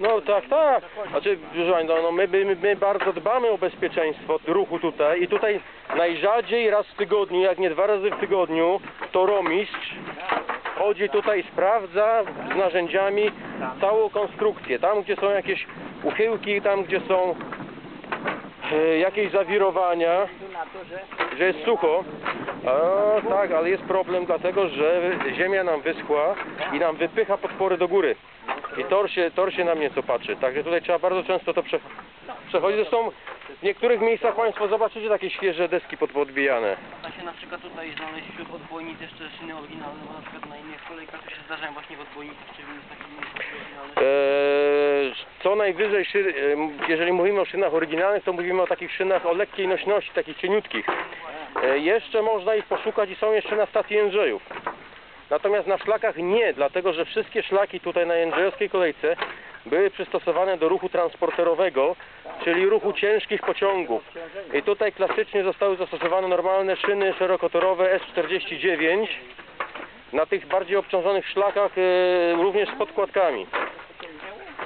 No tak, tak. Znaczy, proszę Państwa, no my, my, my bardzo dbamy o bezpieczeństwo ruchu tutaj i tutaj najrzadziej raz w tygodniu, jak nie dwa razy w tygodniu, to romistrz chodzi tutaj, sprawdza z narzędziami całą konstrukcję. Tam, gdzie są jakieś uchyłki, tam, gdzie są jakieś zawirowania, że jest sucho. A, tak, ale jest problem dlatego, że ziemia nam wyschła i nam wypycha podpory do góry. I tor się, tor się na mnie co patrzy. Także tutaj trzeba bardzo często to prze, przechodzić. Zresztą w niektórych miejscach Państwo zobaczycie takie świeże deski podbijane. Da się na przykład tutaj znaleźć wśród odbojnic jeszcze szyny oryginalne, bo na przykład na innych kolejkach to się zdarzają właśnie w odbojnicach, czyli w takich miejscach oryginalnych. Eee, co najwyżej, szy, em, jeżeli mówimy o szynach oryginalnych, to mówimy o takich szynach o lekkiej nośności, takich cieniutkich. E, jeszcze można ich poszukać i są jeszcze na stacji Jędrzejów. Natomiast na szlakach nie, dlatego że wszystkie szlaki tutaj na Jędrzejowskiej kolejce były przystosowane do ruchu transporterowego, czyli ruchu ciężkich pociągów. I tutaj klasycznie zostały zastosowane normalne szyny szerokotorowe S49 na tych bardziej obciążonych szlakach e, również z podkładkami.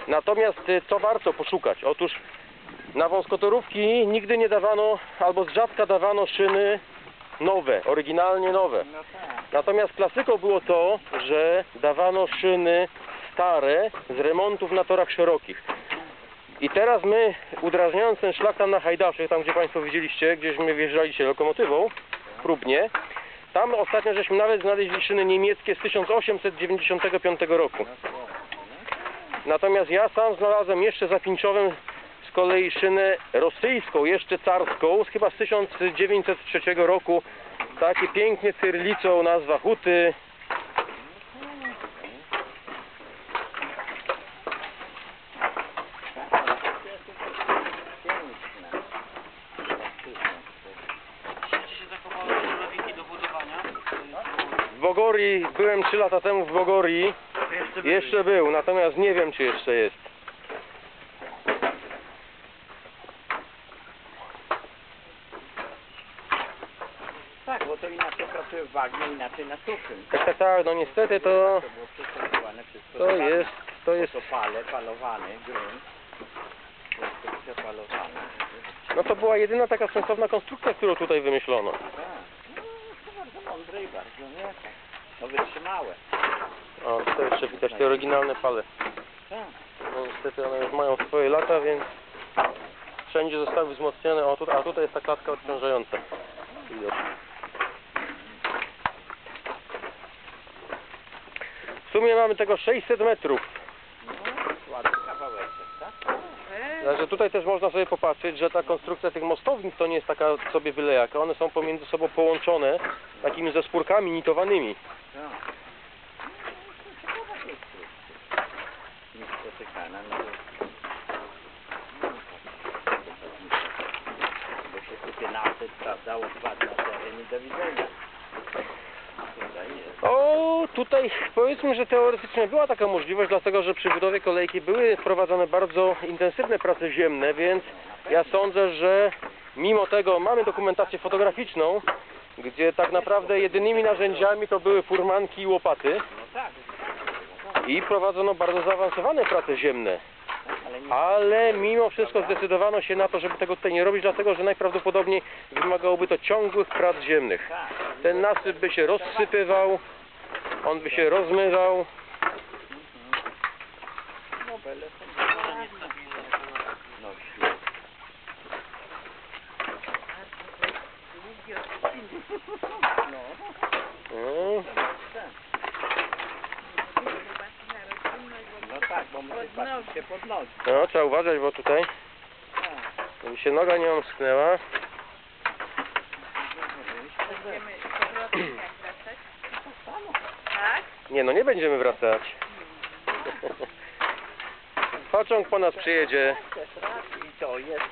Natomiast e, co warto poszukać? Otóż na wąskotorówki nigdy nie dawano, albo z rzadka dawano szyny nowe, oryginalnie nowe. Natomiast klasyką było to, że dawano szyny stare z remontów na torach szerokich. I teraz my, udrażniając ten szlak tam na Hajdaszych, tam gdzie Państwo widzieliście, gdzieśmy wjeżdżali się lokomotywą, próbnie, tam ostatnio żeśmy nawet znaleźli szyny niemieckie z 1895 roku. Natomiast ja sam znalazłem jeszcze za Pińczowem z kolei szynę rosyjską, jeszcze carską, chyba z 1903 roku. Takie pięknie cyrlicą nazwa Huty. Gdzie się zachowały żurawiki do budowania? W Bogorii, byłem 3 lata temu w Bogorii, Jeszcze, jeszcze był, natomiast nie wiem czy jeszcze jest. Tak, bo to inaczej pracuje w bagnie, inaczej na suchym. Tak, tak, tak, no niestety to, To było przystosowane wszystko. to do jest, to jest, To pale, palowany grunt. To jest to przepalowane. no to była jedyna taka sensowna konstrukcja, którą tutaj wymyślono. Tak. No, to bardzo mądre i bardzo, nie? No wytrzymałe. O, tutaj jeszcze widać te oryginalne pale. Tak. No niestety one już mają swoje lata, więc wszędzie zostały wzmocnione. O, tutaj, a tutaj jest ta klatka odciążająca. Widać. W sumie mamy tego 600 metrów. No, ładny kawałeczek, tak? Także tutaj też można sobie popatrzeć, że ta konstrukcja tych mostownic to nie jest taka sobie wylejaka. One są pomiędzy sobą połączone takimi nitowanymi. Tak. Spotykana, no to... Bo się na aset, prawda, odpadł na do widzenia. O, tutaj powiedzmy, że teoretycznie była taka możliwość, dlatego że przy budowie kolejki były prowadzone bardzo intensywne prace ziemne, więc ja sądzę, że mimo tego mamy dokumentację fotograficzną, gdzie tak naprawdę jedynymi narzędziami to były furmanki i łopaty i prowadzono bardzo zaawansowane prace ziemne. Ale mimo wszystko zdecydowano się na to, żeby tego tutaj nie robić, dlatego że najprawdopodobniej wymagałoby to ciągłych prac ziemnych. tak. Ten nasyp by się rozsypywał, on by się rozmywał. No bele są To niestabilne. no świetnie. No, Mm. no tak, się pod nogi. No, trzeba uważać, bo tutaj, żeby się noga nie omsknęła. Będziemy z powrotem jak wracać? Tak? Nie no, nie będziemy wracać. Pociąg po nas przyjedzie. I to jest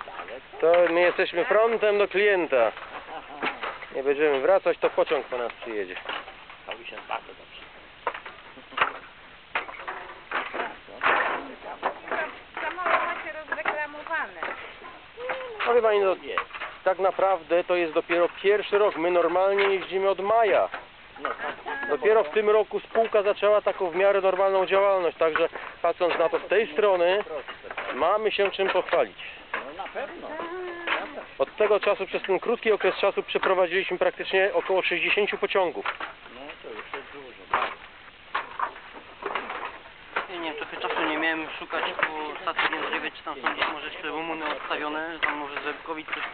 To my jesteśmy frontem do klienta. Nie będziemy wracać, to pociąg po nas przyjedzie. to już jest bardzo dobrze. Samochód macie. No chyba nie, nie. Tak naprawdę to jest dopiero pierwszy rok. My normalnie jeździmy od maja. Dopiero w tym roku spółka zaczęła taką w miarę normalną działalność, także patrząc na to z tej strony, mamy się czym pochwalić. No na pewno. Od tego czasu, przez ten krótki okres czasu przeprowadziliśmy praktycznie około 60 pociągów. miałem szukać po stacji Jędrzewie, czy tam są gdzieś może jeszcze rumuny odstawione, tam może Rzepkowic coś